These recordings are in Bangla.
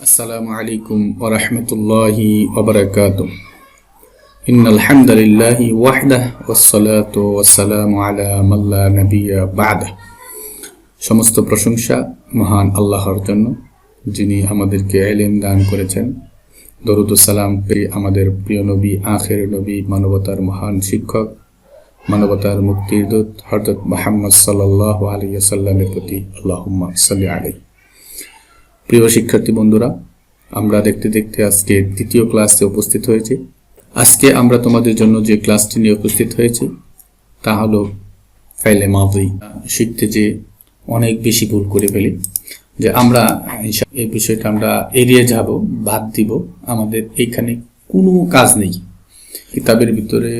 السلام عليكم ورحمة الله وبركاته إن الحمد لله وحده والصلاة والسلام على من لا نبي بعده সমস্ত প্রশংসা মহান আল্লাহর জন্য যিনি আমাদেরকে এলেম দান করেছেন দরুদ সালাম পেয়ে আমাদের প্রিয় নবী আখের নবী মানবতার মহান শিক্ষক মানবতার মুক্তির দূত হরদত মোহাম্মদ সাল্লাহ আলিয়া সাল্লামের প্রতি আল্লাহুম্মা সাল্লি আলাই প্রিয় শিক্ষার্থী বন্ধুরা, আমরা দেখতে দেখতে আজকে দ্বিতীয় ক্লাসে উপস্থিত হয়েছি। আজকে আমরা তোমাদের জন্য যে ক্লাসটি নিয়ে উপস্থিত হয়েছি, তা হলো ফাইলে মাদি শিখতে যে অনেক বেশি ভুল করে ফেলি, যে আমরা এই বিষয়টা আমরা এড়িয়ে যাব, বাদ দিব। আমাদের এইখানে কোনো কাজ নেই। কিতাবের ভিতরে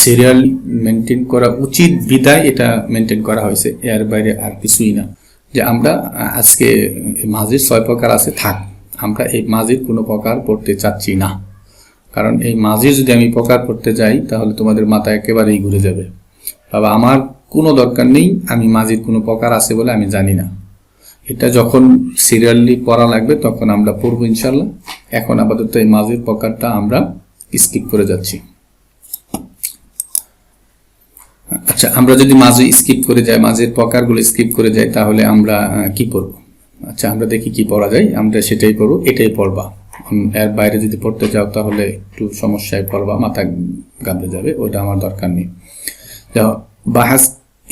সিরিয়াল মেনটেন করা উচিত বিদায় এটা মেনটেন করা হয়েছে, এর বাইরে আর কিছুই না। যে আমরা আজকে মাঝির ছয় প্রকার আছে, থাক। আমরা এই মাঝির কোনো প্রকার পড়তে চাচ্ছি না। কারণ এই মাঝির যদি আমি প্রকার পড়তে যাই, তাহলে তোমাদের মাথা একেবারেই ঘুরে যাবে। বাবা, আমার কোনো দরকার নেই আমি মাঝির কোনো প্রকার আছে বলে আমি জানি না। এটা যখন সিরিয়ালি পড়া লাগবে, তখন আমরা পড়ব ইনশাল্লাহ এখন আপাতত এই মাঝির প্রকারটা আমরা স্কিপ করে যাচ্ছি। আচ্ছা আমরা যদি মাঝে স্কিপ করে যাই, মাঝের প্রকারগুলো স্কিপ করে যাই, তাহলে আমরা কি পড়ব? আচ্ছা আমরা দেখি কি পড়া যায়, আমরা সেটাই পড়ব, এটাই পড়বা। এর বাইরে যদি পড়তে যাও তাহলে একটু সমস্যায় পড়বা, মাথা গাবলে যাবে, ওটা আমার দরকার নেই। বাহাস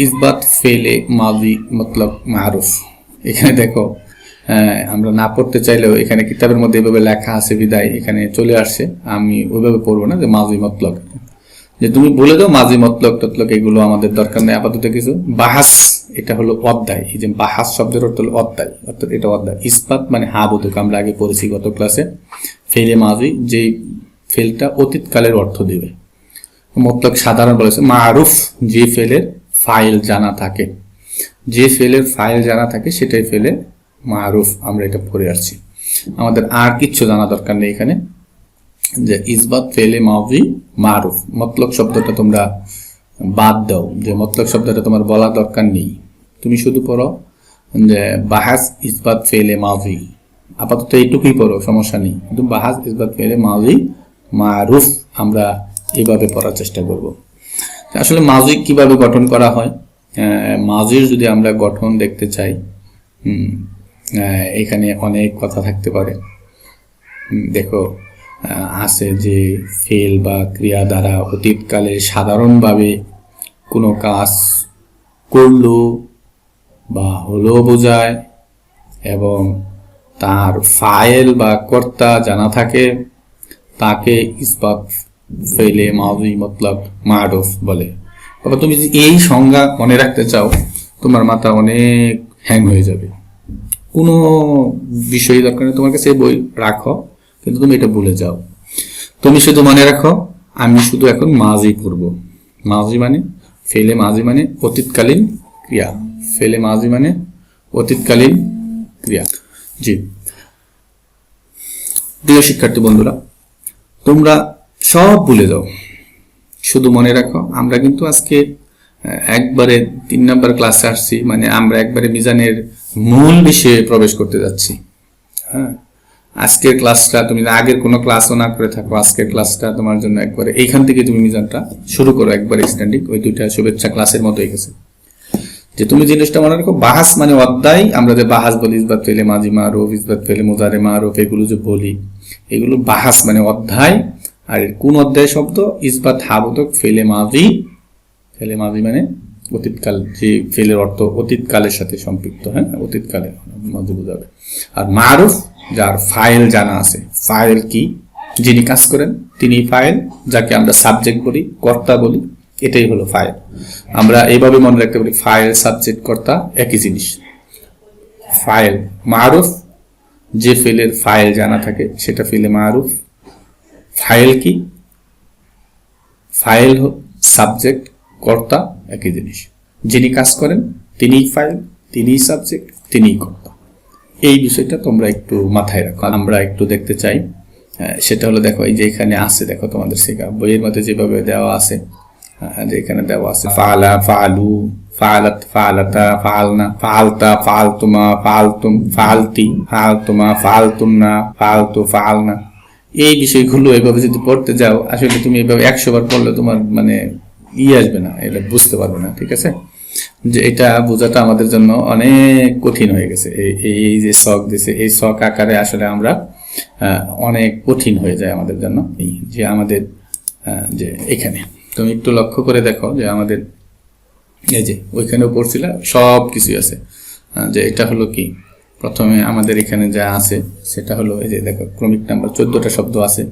ইসবাত ফেলে মাদি মতলব মারুফ। এখানে দেখো আমরা না পড়তে চাইলেও এখানে কিতাবের মধ্যে এভাবে লেখা আছে, বিদায়, এখানে চলে আসছে। আমি ওইভাবে পড়ব না যে মাজি মতলব। যে তুমি বলে দাও মাঝি মতলক টতলক এগুলো আমাদের দরকার নেই, আপাতত কিছু। বাহাস, এটা হলো অধ্যায়। এই যে বাহাস শব্দের অর্থ হলো অধ্যায়। অর্থাৎ এটা অধ্যায়। ইস্পাত মানে হা বোধক। আমরা আগে পড়েছি গত ক্লাসে। ফেলে মাঝি যে ফেলটা অতীতকালের অর্থ দেবে। মতলক সাধারণ বলেছে, মারুফ, যে ফেলের ফাইল জানা থাকে। যে ফেলের ফাইল জানা থাকে, সেটাই ফেলে মারুফ। আমরা এটা পড়ে আসছি। আমাদের আর কিচ্ছু জানা দরকার নেই এখানে। যে ইসবাত ফেলে মাউজি মারুফ। মতলক শব্দটা তোমরা বাদ দাও। যে মতলক শব্দটা তোমার বলা দরকার নেই। তুমি শুধু পড়ো যে বাহাস ইসবাত ফেলে মাউজি আপাতত এইটুকুই পড়ো, সমস্যা নেই। কিন্তু বাহাস ইসবাত ফেলে মাউজি মারুফ আমরা এভাবে পড়ার চেষ্টা করব। আসলে মাজি কীভাবে গঠন করা হয়? মাজির যদি আমরা গঠন দেখতে চাই এখানে অনেক কথা থাকতে পারে। দেখো আছে যে ফেল বা ক্রিয়া দ্বারা অতীতকালে সাধারণভাবে কোনো কাজ করল বা হলো বোঝায় এবং তার ফাইল বা কর্তা জানা থাকে, তাকে ইস্পাত, ফেলে, মাউজি, মতলব মারুফ বলে। বাবা, তুমি যদি এই সংজ্ঞা মনে রাখতে চাও, তোমার মাথা অনেক হ্যাং হয়ে যাবে। কোনো বিষয় দরকার নেই, তোমার কাছে বই রাখো। কিন্তু তুমি এটা ভুলে যাও। তুমি শুধু মনে রাখো, আমি শুধু এখন মাঝি করব। মাঝি মানে ফেলে মাঝি মানে অতীতকালীন ক্রিয়া। ফেলে মাঝি মানে অতীতকালীন ক্রিয়া। জি। প্রিয় শিক্ষার্থী বন্ধুরা, তোমরা সব ভুলে যাও। শুধু মনে রাখো, আমরা কিন্তু আজকে একবারে তিন নম্বর ক্লাসে আসছি মানে আমরা একবারে মিজানের মূল বিষয়ে প্রবেশ করতে যাচ্ছি। হ্যাঁ? আজকের ক্লাসটা তুমি আগের কোনো ক্লাসও না করে থাকো, আজকের ক্লাসটা তোমার জন্য একবারে এইখান থেকে তুমি মিজানটা শুরু করো একবারে স্ট্যান্ডিং ওই দুইটা শুভেচ্ছা ক্লাসের মতো হয়ে গেছে। যে তুমি জিনিসটা মনে রাখো, বাহাস মানে অধ্যায় আমরা যে বাহাস বলি, ইসবাত ফেলে মাঝি মারুফ, ইসবাত ফেলে মুজারে মারুফ, এগুলো যে বলি, এগুলো বাহাস মানে অধ্যায় আর কোন অধ্যায় শব্দ? ইসবাত হাবোধক ফেলে মাঝি। ফেলে মাঝি মানে অতীতকাল, যে ফেলের অর্থ অতীতকালের সাথে সম্পৃক্ত হ্যাঁ? অতীতকালে, মাঝি বোঝাবে। আর মারুফ যার ফাইল জানা আছে। ফাইল কি? যিনি কাজ করেন, তিনি ফাইল যাকে আমরা সাবজেক্ট বলি, কর্তা বলি, এটাই হলো ফাইল আমরা এইভাবে মনে রাখতে পারি ফাইল সাবজেক্ট কর্তা একই জিনিস। ফাইল মারুফ, যে ফেলের ফাইল জানা থাকে, সেটা ফেলে মারুফ। ফাইল কি? ফাইল সাবজেক্ট কর্তা, একই জিনিস। যিনি কাজ করেন, তিনিই ফাইল তিনিই সাবজেক্ট তিনিই কর্তা। এই বিষয়টা তোমরা একটু মাথায় রাখো। আমরা একটু দেখতে চাই সেটা হলো দেখো এই যে এখানে আছে দেখো তোমাদের শেখা বইয়ের মধ্যে যেভাবে দেওয়া আছে আহ, যে এখানে দেওয়া আছে ফালা ফালু ফালাত ফালাতা ফালনা ফালতা ফালতুমা ফালতুম ফালতি ফালতুমা ফালতুমনা ফালতু ফালনা। এই বিষয়গুলো এভাবে যদি পড়তে যাও আসলে তুমি এভাবে একশো বার পড়লে তোমার মানে ই আসবে না এটা বুঝতে পারবে না ঠিক আছে? যে এটা বোঝাটা আমাদের জন্য অনেক কঠিন হয়ে গেছে। এই যে শখ দিছে, এই শখ আকারে আসলে আমরা অনেক কঠিন হয়ে যায় আমাদের জন্য এই যে আমাদের যে এখানে। তুমি একটু লক্ষ্য করে দেখো যে আমাদের, এই যে ওইখানেও পড়ছিলাম সব কিছুই আছে। যে এটা হলো কি? প্রথমে আমাদের এখানে যা আছে, সেটা হলো এই যে দেখো, ক্রমিক নাম্বার চোদ্দটা শব্দ আছে।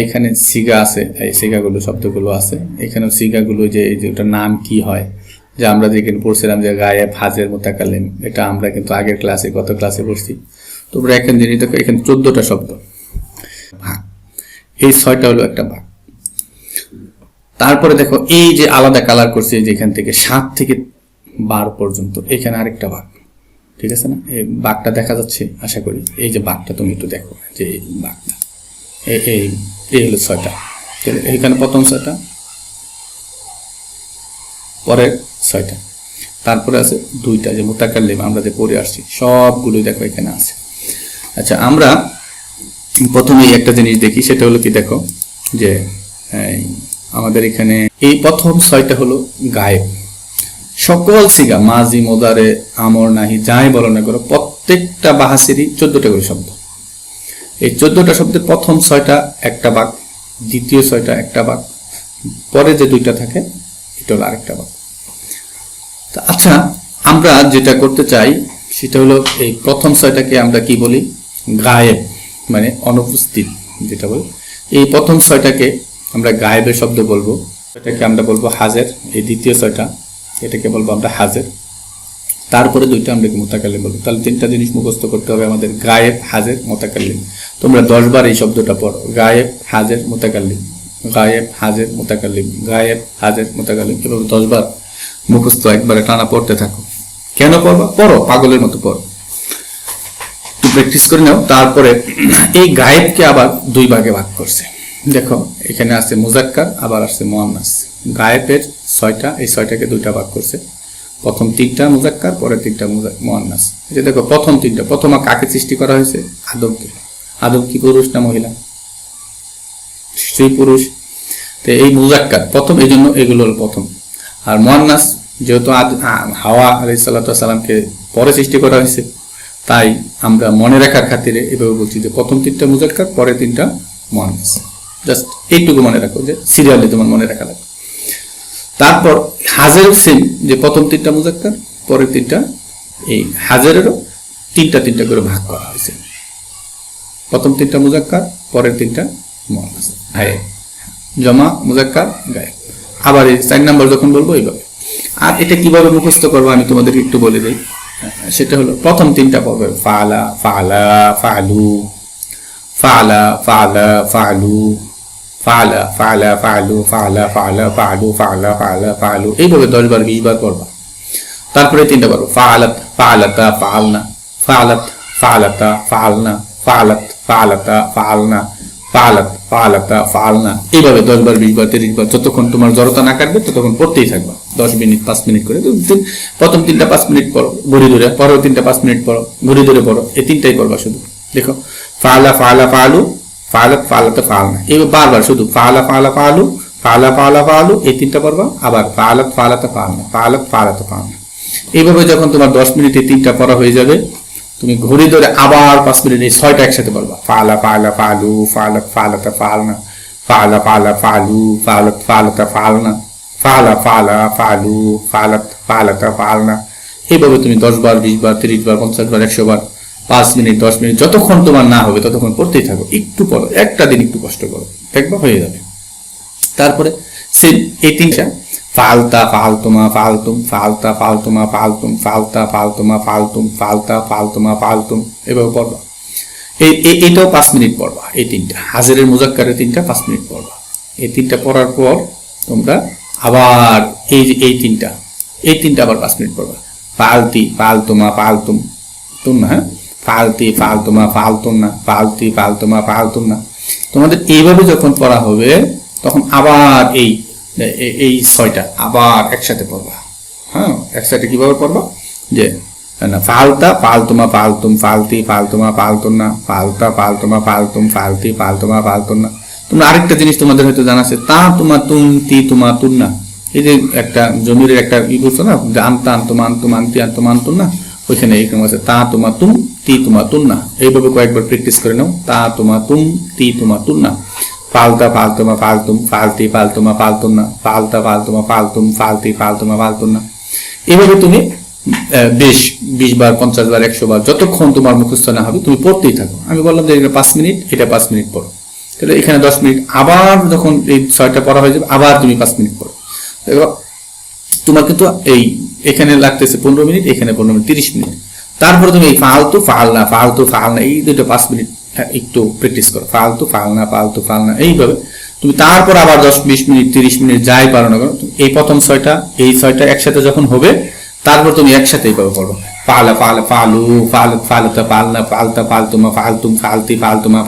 এইখানে সিগা আছে, এই সিগাগুলো শব্দগুলো আছে। এখানেও সিগাগুলো যে ওটার নাম কি হয় যে আমরা যেখানে পড়ছিলাম যে গায়ে ফাজের মোতাকালিম এটা আমরা কিন্তু আগের ক্লাসে, গত ক্লাসে পড়ছি। তোমরা এখানে জিনিস দেখো এখানে চোদ্দটা শব্দ। ভাগ। এই ছয়টা হলো একটা ভাগ। তারপরে দেখো, এই যে আলাদা কালার করছে যেখান থেকে সাত থেকে বারো পর্যন্ত, এখানে আরেকটা ভাগ। ঠিক আছে না? এই বাঘটা দেখা যাচ্ছে, আশা করি। এই যে বাঘটা তুমি একটু দেখো, যে বাঘটা এই এই হলো ছয়টা। এইখানে প্রথম ছয়টা। পরের ছয়টা। তারপরে আছে দুইটা, যে মোতাকাল্লিম, আমরা যে পড়ে আসছি, সবগুলোই দেখো এখানে আছে। আচ্ছা আমরা প্রথমে একটা জিনিস দেখি, সেটা হলো কি দেখো, যে আমাদের এখানে এই প্রথম ছয়টা হলো গায়েব। সকল সিগা, মাজি, মোদারে, আমর, নাহি, যাই বলো না করো, প্রত্যেকটা বাহাসিরই চোদ্দটা করে শব্দ। এই চোদ্দটা শব্দের প্রথম ছয়টা একটা বাক, দ্বিতীয় ছয়টা একটা বাক, পরে যে দুইটা থাকে, এটা হলো আরেকটা বাক। আচ্ছা আমরা যেটা করতে চাই সেটা হলো এই প্রথম ছয়টাকে আমরা কি বলি? গায়েব মানে অনুপস্থিত যেটা বলি। এই প্রথম ছয়টাকে আমরা গায়েবের শব্দ বলব। এটাকে আমরা বলব হাজের, এই দ্বিতীয় ছয়টা, এটাকে বলব আমরা হাজের। তারপরে দুইটা আমরা মোতাকাল্লিম বলব। তাহলে তিনটা জিনিস মুখস্থ করতে হবে আমাদের, গায়েব, হাজের, মোতাকাল্লিম। তোমরা দশবার এই শব্দটা পড়ো, গায়েব, হাজের, মোতাকাল্লিম। গায়েব, হাজের, মোতাকাল্লিম। গায়েব, হাজের, মোতাকাল্লিম। এভাবে দশবার মুখস্থ একবারে টানা পড়তে থাকো। কেন পড়বা? পড়ো, পাগলের মতো পড়ো। একটু প্র্যাকটিস করে নাও, তারপরে এই গায়েবকে আবার দুই ভাগে ভাগ করছে। দেখো, এখানে আছে মুজাক্কার, আবার আছে মোয়ান্নাস গায়েবের ছয়টা, এই ছয়টাকে দুইটা ভাগ করছে। প্রথম তিনটা মুজাক্কার পরে তিনটা মোয়ান্নাস যে দেখো, প্রথম তিনটা, প্রথম কাকে সৃষ্টি করা হয়েছে? আদমকে। আদম কি পুরুষ না মহিলা? সেই পুরুষ। তো এই মুজাক্কার, প্রথম, এই জন্য এগুলো হলো প্রথম। আর মোয়ান্নাস যেহেতু হাওয়া সাল্লামকে পরে সৃষ্টি করা হয়েছে, তাই আমরা মনে রাখার খাতিরে এভাবে বলছি যে প্রথম তিনটা মুজাক্কার, পরে তিনটা মোয়ান্নাস জাস্ট এইটুকু মনে রাখো যে সিরিয়ালি তোমার মনে রাখা লাগবে। তারপর হাজার সেম যে প্রথম তিনটা মুজাক্কার, পরের তিনটা, এই হাজারেরও তিনটা তিনটা করে ভাগ করা হয়েছে। প্রথম তিনটা মুজাক্কার, পরের তিনটা হায় জমা, মুজাক্কার গায়ে আবার এই চার নাম্বার যখন বলব, এইভাবে। আর এটা কীভাবে মুখস্থ করব আমি তোমাদেরকে একটু বলে দিই। সেটা হলো, প্রথম তিনটা পর্বে, ফালা ফালা, ফালু, ফালা ফালা, ফালু, ফালা ফালা, ফালু, ফালা ফালা, ফালু, ফালা ফালা, ফালু, এইভাবে দশ বার, বিশ বার তারপরে তিনটা পারব, ফালাত, ফালাতা, ফালনা, ফালাত, ফালাতা, ফালনা, ফালাত, ফালাতা, ফালনা, ফালাত ফালাতা ফালনা এইভাবে দশ যতক্ষণ তোমার জড়তা না কাটবে, ততক্ষণ পড়তেই থাকবা। দশ মিনিট, পাঁচ মিনিট করে প্রথম তিনটা পাঁচ মিনিট ঘুরি ধরে তিনটা পাঁচ মিনিট ঘুরি ধরে পড়ো, এই তিনটাই পড়বা শুধু। দেখো ফালা ফালা ফালু ফালাত ফালাতে ফালনা বারবার শুধু ফালা ফালা ফালু ফালা ফালা ফালু এই তিনটা পড়বা, আবার ফালাত ফালাতে ফালনা ফালাত ফালাতে ফালনা এইভাবে যখন তোমার দশ মিনিটে তিনটা পড়া হয়ে যাবে তুমি ঘড়ি ধরে আবার পাঁচ মিনিট এই ছয়টা একসাথে পড়বা ফালা ফালা, ফালু ফালাত ফালাতে, ফালনা, ফালা ফালা, ফালু ফালাত ফালাতে, ফালনা, ফালা ফালা, ফালু ফালাত ফালাতে, ফালনা। এইভাবে তুমি দশ বার, বিশ বার, তিরিশ বার, পঞ্চাশ বার, একশো বার, পাঁচ মিনিট, দশ মিনিট, যতক্ষণ তোমার না হবে, ততক্ষণ পড়তেই থাকো। একটু পড়ো, একটা দিন একটু কষ্ট করো দেখবা হয়ে যাবে। তারপরে সে এই তিনটা ফালতা ফালতুমা ফালতুম, ফালতা ফালতুমা ফালতুম, ফালতা ফালতুমা ফালতুম, ফালতা ফালতুমা ফালতুম। এভাবে পড়বা। এই এটাও পাঁচ মিনিট পড়বা, এই তিনটা। হাজারের মুজাক্কারের তিনটা, পাঁচ মিনিট পড়বা। এই তিনটা পড়ার পর তোমরা আবার এই যে, এই তিনটা এই তিনটা আবার পাঁচ মিনিট পড়বা। ফালতি ফালতুমা ফালতুম তুম না হ্যাঁ? ফালতি ফালতুমা ফালতুম না, ফালতি ফালতুমা ফালতুম না। তোমাদের এইভাবে যখন পড়া হবে, তখন আবার এই এই ছয়টা আবার একসাথে পড়বা। হ্যাঁ এক সাইডে কীভাবে পড়বা? যে, না, ফালতা পালতুমা পালতুম ফালতি, ফালতুমা পালতুন না ফালতা পালতুমা পালতুম ফালতি পালতুমা পালতুন না তোমরা আরেকটা জিনিস তোমাদের হয়তো জানা আছে, তা, তোমা তুম তি, তোমা তুন না এই যে একটা জমির একটা ই বলছো না আনতা আন্তমা আন্তমা আন্তি আন্তমা আন্তুন না ওইখানে এইরকম আছে, তা, তোমা তুম তি, তোমা তুন না এইভাবে কয়েকবার প্র্যাকটিস করে নাও, তা, তোমা তুম তি, তোমা তুন না ফালতা ফালতুমা ফালতুম ফালতি ফালতুমা ফালতুন না ফালতা ফালতুমা ফালতুম ফালতি ফালতুমা ফালতুন না। এভাবে তুমি বিশ বিশ বার, পঞ্চাশ বার, একশো বার, যতক্ষণ তোমার মুখস্থ না হবে, তুমি পড়তেই থাকো। আমি বললাম যে এটা পাঁচ মিনিট, এটা পাঁচ মিনিট পড়ো। তাহলে এখানে দশ মিনিট, আবার যখন এই ছয়টা পড়া হয়ে যাবে, আবার তুমি পাঁচ মিনিট পড়ো। দেখো, তোমার কিন্তু এই, এখানে লাগতেছে পনেরো মিনিট, এখানে পনেরো মিনিট, তিরিশ মিনিট। তারপরে তুমি এই ফালতু ফালনা ফালতু ফালনা এই দুটো পাঁচ মিনিট একটু প্র্যাকটিস করো ফালতু ফালনা ফালতু ফালনা এইভাবে তুমি তারপর আবার দশ বিশ মিনিট তিরিশ মিনিট যাই পারো না কেন এই প্রথম ছয়টা এই ছয়টা একসাথে যখন হবে তারপর তুমি একসাথে এইভাবে পড়ো ফালা ফালা ফালু ফাল ফালতা ফালনা ফালতা ফালতুমা ফালতি ফালতুমা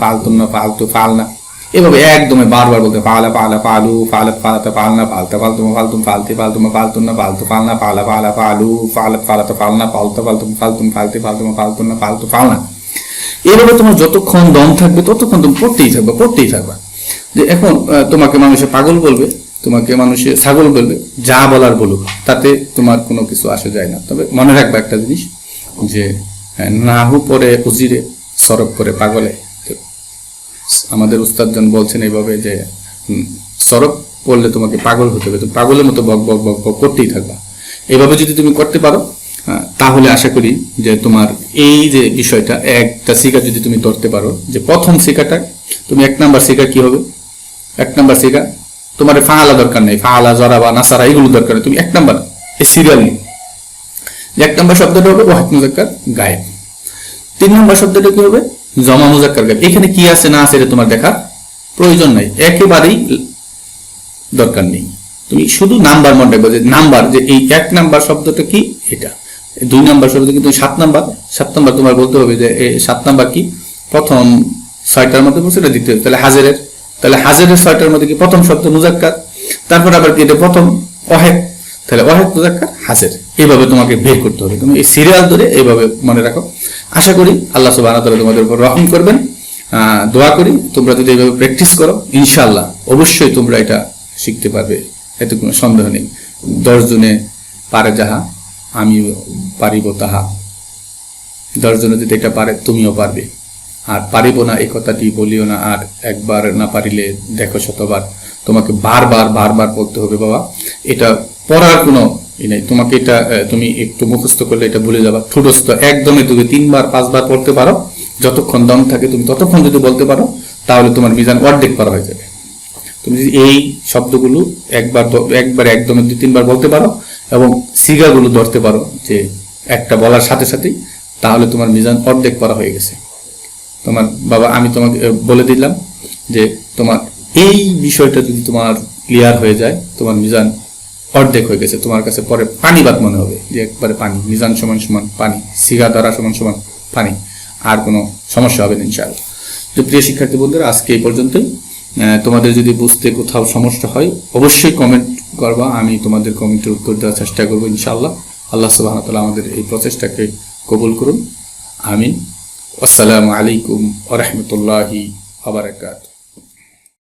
ফালতু ফালনা এভাবে বারবার বলতে পালা পালা পালু ফালত ফালাতে পালনা পালতে পালতুম ফালতুম ফালতি ফালতুম ফালতুম না ফালতু ফালনা পালা পালা পালু ফালত ফালাতে পালনা পালতে ফালতুম ফালতুম ফালতি ফালতুম ফালতুম না ফালতু ফালনা এভাবে তোমার যতক্ষণ দম থাকবে, ততক্ষণ তুমি পড়তেই থাকবে, পড়তেই থাকবা। যে এখন তোমাকে মানুষে পাগল বলবে, তোমাকে মানুষে ছাগল বলবে, যা বলার বলুক, তাতে তোমার কোনো কিছু আসে যায় না। তবে মনে রাখবে একটা জিনিস, যে নাহু পরে উজিরে সরব করে পাগলে। আমাদের উস্তাদজন বলছেন এইভাবে যে সরব পড়লে তোমাকে পাগল হতে হবে। তুমি পাগলের মতো বক বক বক বক করতেই থাকবা। এইভাবে যদি তুমি করতে পারো তাহলে আশা করি যে তোমার এই যে বিষয়টা, একটা শিকা যদি তুমি ধরতে পারো, যে প্রথম শিকাটা তুমি এক নাম্বার শিকা কি হবে? এক নাম্বার শিকা তোমার ফালা দরকার নেই ফালা জরা বা নাসারা, এগুলো দরকার নেই, তুমি এক নাম্বার, এই সিরিয়াল নিয়ে। এক নাম্বার শব্দটা হবে ওয়াহিদ মুজাক্কার গায়েব। তিন নম্বর শব্দটা কি হবে? জমা মুজাক্কার গায়েব। এখানে কি আছে, না আছে তোমার দেখার প্রয়োজন নাই। একেবারেই দরকার নেই। তুমি শুধু নাম্বার মনে রাখবে যে নাম্বার, যে এই এক নাম্বার শব্দটা কি? এটা। দুই নাম্বার শব্দ কিন্তু সাত নাম্বার? সাত নাম্বার তোমার বলতে হবে যে সাত নাম্বার কি? প্রথম ছয়টার মধ্যে বলছে, এটা দ্বিতীয়। তাহলে হাজারের। তাহলে হাজারের ছয়টার মধ্যে কি প্রথম শব্দ মুজাক্কার? তারপর আবার কি এটা প্রথম? অহেদ তাহলে অহেদ মুজাক্কার, হাজের। এইভাবে তোমাকে বের করতে হবে। তুমি এই সিরিয়াল ধরে এইভাবে মনে রাখো। আশা করি আল্লাহ সুবাহ তোমাদের উপর রহম করবেন। দোয়া করি। তোমরা যদি এইভাবে প্র্যাকটিস করো ইনশাল্লাহ অবশ্যই তোমরা এটা শিখতে পারবে। এতে কোনো সন্দেহ নেই। দশ জনে পারে যাহা। আমিও পারিব তাহা। দশজনে যদি এটা পারে, তুমিও পারবে। আর পারিব না এই কথাটি বলিও না, আর একবার না পারিলে, দেখো শতবার। তোমাকে বারবার বারবার পড়তে হবে, বাবা। এটা পড়ার কোনো ই নেই। তোমাকে এটা তুমি একটু মুখস্থ করলে এটা ভুলে যাবা। ঠুটস্থ, একদমই তুমি তিনবার, পাঁচবার পড়তে পারো। যতক্ষণ দম থাকে, তুমি ততক্ষণ যদি বলতে পারো, তাহলে তোমার মিজান অর্ধেক পারা হয়ে যাবে। তুমি যদি এই শব্দগুলো একবার একবার একদম দুই তিনবার বলতে পারো এবং সিগাগুলো ধরতে পারো, যে একটা বলার সাথে সাথেই, তাহলে তোমার মিজান অর্ধেক করা হয়ে গেছে। তোমার বাবা, আমি তোমাকে বলে দিলাম যে তোমার এই বিষয়টা যদি তোমার ক্লিয়ার হয়ে যায়, তোমার মিজান অর্ধেক হয়ে গেছে। তোমার কাছে পরে পানিবাদ মনে হবে, যে একবারে পানি, মিজান সমান সমান পানি, সিগা দ্বারা সমান সমান পানি, আর কোনো সমস্যা হবে না, ইনশাআল্লাহ। তো প্রিয় শিক্ষার্থী বন্ধুরা, আজকে এই পর্যন্তই। তোমাদের যদি বুঝতে কোথাও সমস্যা হয়, অবশ্যই কমেন্ট করবা, আমি তোমাদের কমেন্টের উত্তর দেওয়ার চেষ্টা করব, ইনশাআল্লাহ। আল্লাহ সুবাহ তালা আমাদের এই প্রচেষ্টাকে কবুল করুন। আমিন। আসসালামু আলাইকুম ওরহমতুল্লাহি আবরাকাত